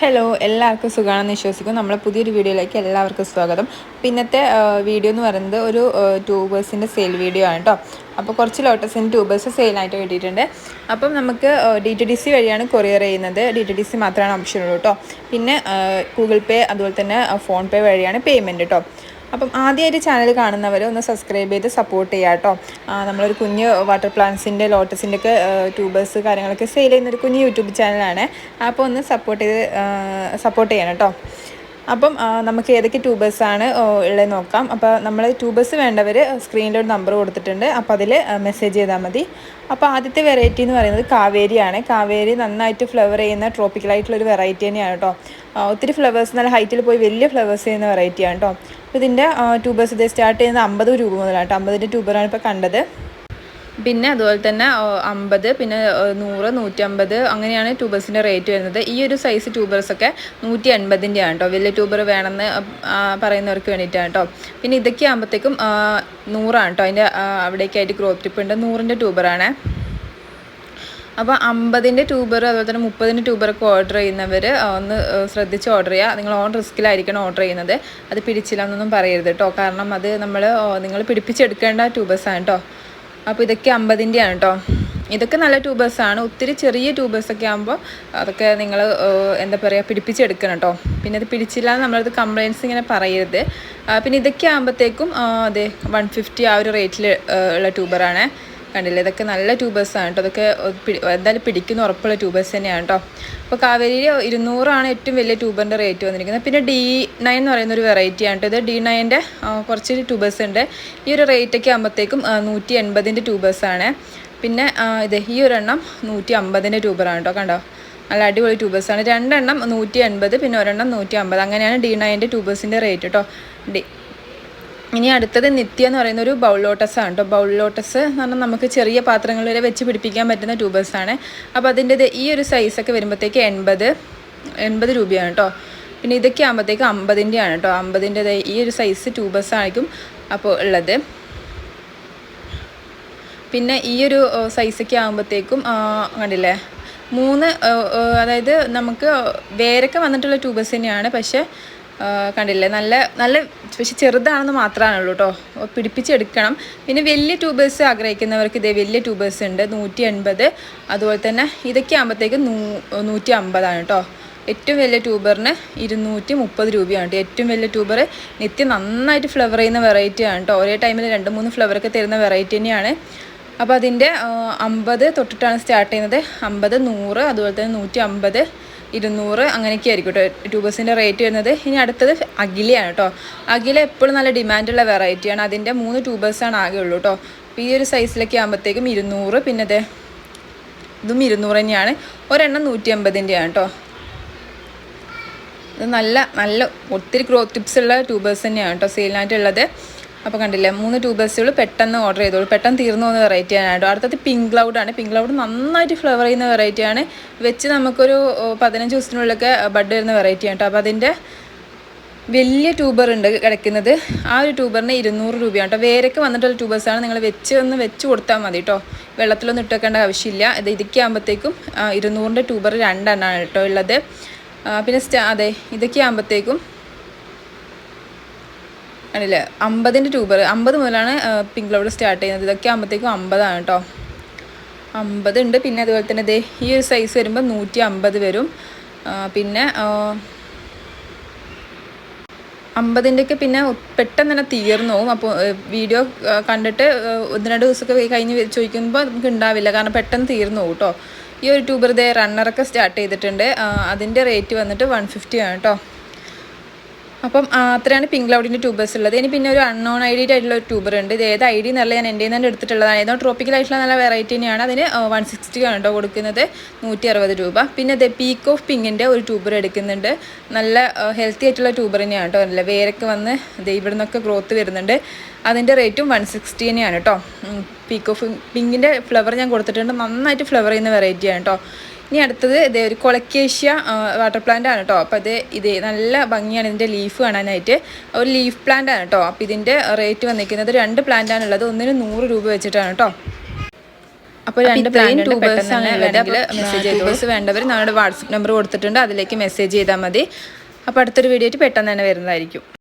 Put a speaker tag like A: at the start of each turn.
A: Hello എല്ലാവർക്കും സുഖമാണെന്ന് വിശ്വസിക്കും നമ്മളെ പുതിയൊരു വീഡിയോയിലേക്ക് എല്ലാവർക്കും സ്വാഗതം. പിന്നത്തെ വീഡിയോ എന്ന് പറയുന്നത് ഒരു ട്യൂബേഴ്സിന്റെ സെയിൽ വീഡിയോ ആണ് കേട്ടോ അപ്പോൾ കുറച്ച് ലോട്ടസിന്റെ ട്യൂബേഴ്സ് സെയിലായിട്ട് കിട്ടിയിട്ടുണ്ട്. അപ്പം നമുക്ക് ഡി ടി ഡി സി വഴിയാണ് കൊറിയർ ചെയ്യുന്നത്. ഡി ടി ഡി സി മാത്രമാണ് ഓപ്ഷൻ ഉള്ളൂ കേട്ടോ പിന്നെ ഗൂഗിൾ പേ അതുപോലെ തന്നെ ഫോൺ പേ വഴിയാണ് പേയ്മെന്റ് കേട്ടോ അപ്പം ആദ്യമായിട്ട് ചാനൽ കാണുന്നവർ ഒന്ന് സബ്സ്ക്രൈബ് ചെയ്ത് സപ്പോർട്ട് ചെയ്യുക കേട്ടോ നമ്മളൊരു കുഞ്ഞ് വാട്ടർ പ്ലാന്റ്സിന്റെ ലോട്ടസിന്റെ ഒക്കെ ട്യൂബേഴ്സ് കാര്യങ്ങളൊക്കെ സെയിൽ ചെയ്യുന്ന ഒരു കുഞ്ഞ് യൂട്യൂബ് ചാനലാണ് അപ്പോൾ ഒന്ന് സപ്പോർട്ട് ചെയ്ത് സപ്പോർട്ട് ചെയ്യണം കേട്ടോ അപ്പം നമുക്ക് ഏതൊക്കെ ട്യൂബേഴ്സാണ് ഉള്ളത് നോക്കാം. അപ്പോൾ നമ്മൾ ട്യൂബേഴ്സ് വേണ്ടവർ സ്ക്രീനിലൊരു നമ്പർ കൊടുത്തിട്ടുണ്ട്. അപ്പോൾ അതിൽ മെസ്സേജ് ചെയ്താൽ മതി. അപ്പോൾ ആദ്യത്തെ വെറൈറ്റി എന്ന് പറയുന്നത് കാവേരിയാണ് കാവേരി നന്നായിട്ട് ഫ്ലവർ ചെയ്യുന്ന ട്രോപ്പിക്കലായിട്ടുള്ളൊരു വെറൈറ്റി തന്നെയാണ് കേട്ടോ ഒത്തിരി ഫ്ലവേഴ്സ് നല്ല ഹൈറ്റിൽ പോയി വലിയ ഫ്ലവേഴ്സ് ചെയ്യുന്ന വെറൈറ്റിയാണ് കേട്ടോ അപ്പോൾ ഇതിന്റെ ട്യൂബേഴ്സ് ഇത് സ്റ്റാർട്ട് ചെയ്യുന്നത് അമ്പത് രൂപ മുതലാണ് കേട്ടോ അമ്പതിന്റെ ട്യൂബറാണ് ഇപ്പോൾ കണ്ടത്. പിന്നെ അതുപോലെ തന്നെ അമ്പത് പിന്നെ നൂറ് നൂറ്റമ്പത് അങ്ങനെയാണ് ട്യൂബേഴ്സിന്റെ റേറ്റ് വരുന്നത്. ഈ ഒരു സൈസ് ട്യൂബേഴ്സൊക്കെ നൂറ്റി എൺപതിന്റെ ആണ് കേട്ടോ വലിയ ട്യൂബർ വേണമെന്ന് പറയുന്നവർക്ക് വേണ്ടിയിട്ടാണ് കേട്ടോ പിന്നെ ഇതൊക്കെ ആകുമ്പോഴത്തേക്കും നൂറാണ് കേട്ടോ അതിന്റെ അവിടേക്കായിട്ട് ഗ്രോത്ത് ടിപ്പ് ഉണ്ട്. നൂറിന്റെ ട്യൂബറാണ് അപ്പോൾ അമ്പതിന്റെ ട്യൂബർ അതുപോലെ തന്നെ മുപ്പതിന്റെ ട്യൂബറൊക്കെ ഓർഡർ ചെയ്യുന്നവർ ഒന്ന് ശ്രദ്ധിച്ച് ഓർഡർ ചെയ്യുക. നിങ്ങൾ ഓൺ റിസ്ക്കിലായിരിക്കണം ഓർഡർ ചെയ്യുന്നത്. അത് പിടിച്ചില്ല എന്നൊന്നും പറയരുത് കേട്ടോ കാരണം അത് നമ്മൾ നിങ്ങൾ പിടിപ്പിച്ചെടുക്കേണ്ട ട്യൂബേഴ്സാണ് കേട്ടോ അപ്പോൾ ഇതൊക്കെ അമ്പതിന്റെയാണ് കേട്ടോ ഇതൊക്കെ നല്ല ട്യൂബേഴ്സാണ് ഒത്തിരി ചെറിയ ട്യൂബേഴ്സൊക്കെ ആകുമ്പോൾ അതൊക്കെ നിങ്ങൾ എന്താ പറയുക പിടിപ്പിച്ചെടുക്കണം കേട്ടോ പിന്നെ അത് പിടിച്ചില്ല നമ്മളത് കംപ്ലയിൻസ് ഇങ്ങനെ പറയരുത്. പിന്നെ ഇതൊക്കെ ആകുമ്പോഴത്തേക്കും അതെ വൺ ഫിഫ്റ്റി ആ ഒരു റേറ്റിൽ ഉള്ള ട്യൂബറാണ് കണ്ടില്ലേ? ഇതൊക്കെ നല്ല ട്യൂബേഴ്സ് ആണ് കേട്ടോ അതൊക്കെ എന്തായാലും പിടിക്കുന്ന ഉറപ്പുള്ള ട്യൂബേഴ്സ് തന്നെയാണ് കേട്ടോ അപ്പോൾ കാവേരിയിൽ ഇരുന്നൂറാണ് ഏറ്റവും വലിയ ട്യൂബറിന്റെ റേറ്റ് വന്നിരിക്കുന്നത്. പിന്നെ ഡി നയൻ എന്ന് പറയുന്ന ഒരു വെറൈറ്റി ആണ് കേട്ടോ ഇത്. ഡി നയന്റെ കുറച്ച് ട്യൂബേഴ്സ് ഉണ്ട്. ഈ ഒരു റേറ്റൊക്കെ ആകുമ്പോഴത്തേക്കും നൂറ്റി എൺപതിന്റെ ആണ്. പിന്നെ ഇത് ഈ ഒരെണ്ണം നൂറ്റി അമ്പതിന്റെ ട്യൂബറാണ് കേട്ടോ കണ്ടോ? നല്ല അടിപൊളി ട്യൂബേഴ്സാണ് രണ്ടെണ്ണം നൂറ്റി എൺപത് പിന്നെ ഒരെണ്ണം നൂറ്റി അമ്പത്. അങ്ങനെയാണ് ഡി നയന്റെ ട്യൂബേഴ്സിന്റെ റേറ്റ് കേട്ടോ ഡി ഇനി അടുത്തത് നിത്യ എന്ന് പറയുന്ന ഒരു ബൗൾ ലോട്ടസ് ആണ് കേട്ടോ. ബൗൾ ലോട്ടസ് എന്ന് പറഞ്ഞാൽ നമുക്ക് ചെറിയ പാത്രങ്ങൾ വരെ വെച്ച് പിടിപ്പിക്കാൻ പറ്റുന്ന ട്യൂബേഴ്സ് ആണ്. അപ്പോൾ അതിന്റെ ഈ ഒരു സൈസൊക്കെ വരുമ്പോഴത്തേക്ക് എൺപത് എൺപത് രൂപയാണ് കേട്ടോ. പിന്നെ ഇതൊക്കെ ആകുമ്പോഴത്തേക്ക് അമ്പതിന്റെ ആണ് കേട്ടോ. അമ്പതിന്റെ ഈ ഒരു സൈസ് ട്യൂബേഴ്സ് ആയിരിക്കും അപ്പോൾ ഉള്ളത്. പിന്നെ ഈ ഒരു സൈസൊക്കെ ആകുമ്പോഴത്തേക്കും കണ്ടില്ലേ? മൂന്ന് അതായത് നമുക്ക് വേരൊക്കെ വന്നിട്ടുള്ള ട്യൂബേഴ്സ് തന്നെയാണ്. പക്ഷേ കണ്ടില്ലേ? നല്ല നല്ല പക്ഷെ ചെറുതാണെന്ന് മാത്രമാണുള്ളൂ കേട്ടോ പിടിപ്പിച്ചെടുക്കണം. പിന്നെ വലിയ ട്യൂബേഴ്സ് ആഗ്രഹിക്കുന്നവർക്ക് ഇതേ വലിയ ട്യൂബേഴ്സ് ഉണ്ട്. നൂറ്റി എൺപത് അതുപോലെ തന്നെ ഇതൊക്കെ ആകുമ്പോഴത്തേക്ക് നൂ നൂറ്റി അമ്പതാണ് കേട്ടോ ഏറ്റവും വലിയ ട്യൂബറിന് ഇരുന്നൂറ്റി മുപ്പത് രൂപയാണ് ഏറ്റവും വലിയ ട്യൂബർ നിത്യം നന്നായിട്ട് ഫ്ലവർ ചെയ്യുന്ന വെറൈറ്റിയാണ് കേട്ടോ ഒരേ ടൈമിൽ രണ്ട് മൂന്ന് ഫ്ലവറൊക്കെ തരുന്ന വെറൈറ്റി തന്നെയാണ്. അപ്പോൾ അതിന്റെ അമ്പത് തൊട്ടിട്ടാണ് സ്റ്റാർട്ട് ചെയ്യുന്നത്. അമ്പത് നൂറ് അതുപോലെ തന്നെ നൂറ്റി അമ്പത് ഇരുന്നൂറ് അങ്ങനെയൊക്കെ ആയിരിക്കും കേട്ടോ ട്യൂബേഴ്സിന്റെ റേറ്റ് വരുന്നത്. ഇനി അടുത്തത് അഖിലയാണ് കേട്ടോ. അഖില എപ്പോഴും നല്ല ഡിമാൻഡുള്ള വെറൈറ്റിയാണ്. അതിന്റെ മൂന്ന് ട്യൂബേഴ്സാണ് ആകെ ഉള്ളൂ കേട്ടോ. അപ്പോൾ ഈ ഒരു സൈസിലൊക്കെ ആകുമ്പോഴത്തേക്കും ഇരുന്നൂറ് പിന്നെ അതെ ഇതും ഇരുന്നൂറ് തന്നെയാണ്. ഒരെണ്ണം നൂറ്റി അമ്പതിന്റെയാണ് കേട്ടോ. ഇത് നല്ല നല്ല ഒത്തിരി ഗ്രോത്ത് ടിപ്സ് ഉള്ള ട്യൂബേഴ്സ് തന്നെയാണ് കേട്ടോ. സെയിലിനായിട്ടുള്ളത്. അപ്പോൾ കണ്ടില്ലേ മൂന്ന് ട്യൂബ് ബസ്സുകൾ പെട്ടെന്ന് ഓർഡർ ചെയ്തോളൂ. പെട്ടെന്ന് തീർന്നു പോകുന്ന വെറൈറ്റി ആണ് അടുത്തത് പിങ്ക് ക്ലൗഡാണ് പിങ്ക് ക്ലൗഡ് നന്നായിട്ട് ഫ്ലവർ ചെയ്യുന്ന വെറൈറ്റിയാണ് വെച്ച് നമുക്കൊരു പതിനഞ്ച് ദിവസത്തിനുള്ളിലൊക്കെ ബഡ് വരുന്ന വെറൈറ്റിയാണ് കേട്ടോ. അപ്പോൾ അതിന്റെ വലിയ ട്യൂബർ ഉണ്ട് കിടക്കുന്നത്. ആ ഒരു ട്യൂബറിന് ഇരുന്നൂറ് രൂപയാണ് കേട്ടോ. വേരൊക്കെ വന്നിട്ടുള്ള ട്യൂബേഴ്സാണ് നിങ്ങൾ വെച്ച് ഒന്ന് വെച്ച് കൊടുത്താൽ മതി കേട്ടോ. വെള്ളത്തിലൊന്നും ഇട്ടേക്കേണ്ട ആവശ്യമില്ല. ഇത് ഇതൊക്കെ ആകുമ്പോഴത്തേക്കും ഇരുന്നൂറിന്റെ ട്യൂബർ രണ്ടെണ്ണമാണ് കേട്ടോ ഉള്ളത്. പിന്നെ അതെ ഇതൊക്കെ ആകുമ്പോഴത്തേക്കും ആണല്ലേ? അമ്പതിന്റെ ട്യൂബർ അമ്പത് മുതലാണ് പിങ്ക് ക്ലൗഡ് സ്റ്റാർട്ട് ചെയ്യുന്നത്. ഇതൊക്കെ ആകുമ്പോഴത്തേക്കും അമ്പതാണ് കേട്ടോ അമ്പത് ഉണ്ട് പിന്നെ അതുപോലെ തന്നെ ദേ ഈ ഒരു സൈസ് വരുമ്പോൾ നൂറ്റി അമ്പത് വരും പിന്നെ അമ്പതിന്റെയൊക്കെ പിന്നെ പെട്ടെന്ന് തന്നെ തീർന്നു പോകും. അപ്പോൾ വീഡിയോ കണ്ടിട്ട് ഒന്ന് രണ്ട് ദിവസമൊക്കെ കഴിഞ്ഞ് ചോദിക്കുമ്പോൾ നമുക്ക് ഉണ്ടാവില്ല. കാരണം പെട്ടെന്ന് തീർന്നു പോകും കേട്ടോ ഈ ഒരു ട്യൂബർ ദേ റണ്ണറൊക്കെ സ്റ്റാർട്ട് ചെയ്തിട്ടുണ്ട്. അതിന്റെ റേറ്റ് വന്നിട്ട് വൺ ഫിഫ്റ്റി ആണ് കേട്ടോ അപ്പം അത്രയാണ് പിങ്ക് ക്ലൗഡിന്റെ ട്യൂബേഴ്സ് ഉള്ളത്. ഇനി പിന്നെ ഒരു അൺനോൺ ഐ ആയിട്ടുള്ള ഒരു ട്യൂബർ ഉണ്ട്. ഇത് ഏത് ഐ ഡി എന്നല്ല ഞാൻ എന്റെ തന്നെ എടുത്തിട്ടുള്ളതാണ്. ഏതോ ട്രോപ്പിക്കൽ ആയിട്ടുള്ള നല്ല വെറൈറ്റി തന്നെയാണ്. അതിന് വൺ സിക്സ്റ്റി ആണ് കേട്ടോ കൊടുക്കുന്നത്. നൂറ്റി അറുപത് രൂപ. പിന്നെ ഇത് പീക്ക് ഓഫ് പിങ്കിന്റെ ഒരു ട്യൂബർ എടുക്കുന്നുണ്ട്. നല്ല ഹെൽത്തി ആയിട്ടുള്ള ട്യൂബർ തന്നെയാണ് കേട്ടോ അല്ല വേരൊക്കെ വന്ന് ഇത് ഇവിടെ നിന്നൊക്കെ ഗ്രോത്ത് വരുന്നുണ്ട്. അതിന്റെ റേറ്റും വൺ സിക്സ്റ്റി തന്നെയാണ് കേട്ടോ പീക്ക് ഓഫ് പിങ്കിന്റെ ഫ്ലവർ ഞാൻ കൊടുത്തിട്ടുണ്ട്. നന്നായിട്ട് ഫ്ലവർ ചെയ്യുന്ന വെറൈറ്റിയാണ് കേട്ടോ ഇനി അടുത്തത് ഇതേ ഒരു കൊളക്കേഷ്യ വാട്ടർ പ്ലാന്റ് ആണ് കേട്ടോ അപ്പോൾ അത് ഇതേ നല്ല ഭംഗിയാണ് ഇതിന്റെ ലീഫ് കാണാനായിട്ട്. ഒരു ലീഫ് പ്ലാന്റ് ആണ് കേട്ടോ അപ്പോൾ ഇതിന്റെ റേറ്റ് വന്നിരിക്കുന്നത് രണ്ട് പ്ലാന്റ് ആണുള്ളത്. ഒന്നിന് നൂറ് രൂപ വെച്ചിട്ടാണ് കേട്ടോ അപ്പോൾ രണ്ട് പ്ലാന്റ് ട്യൂബേഴ്സ് ആണ് മെസ്സേജ് ട്യൂബേഴ്സ് വേണ്ടവർ നമ്മുടെ വാട്സപ്പ് നമ്പർ കൊടുത്തിട്ടുണ്ട്. അതിലേക്ക് മെസ്സേജ് ചെയ്താൽ മതി. അപ്പോൾ അടുത്തൊരു വീഡിയോ ആയിട്ട് പെട്ടെന്ന് തന്നെ വരുന്നതായിരിക്കും.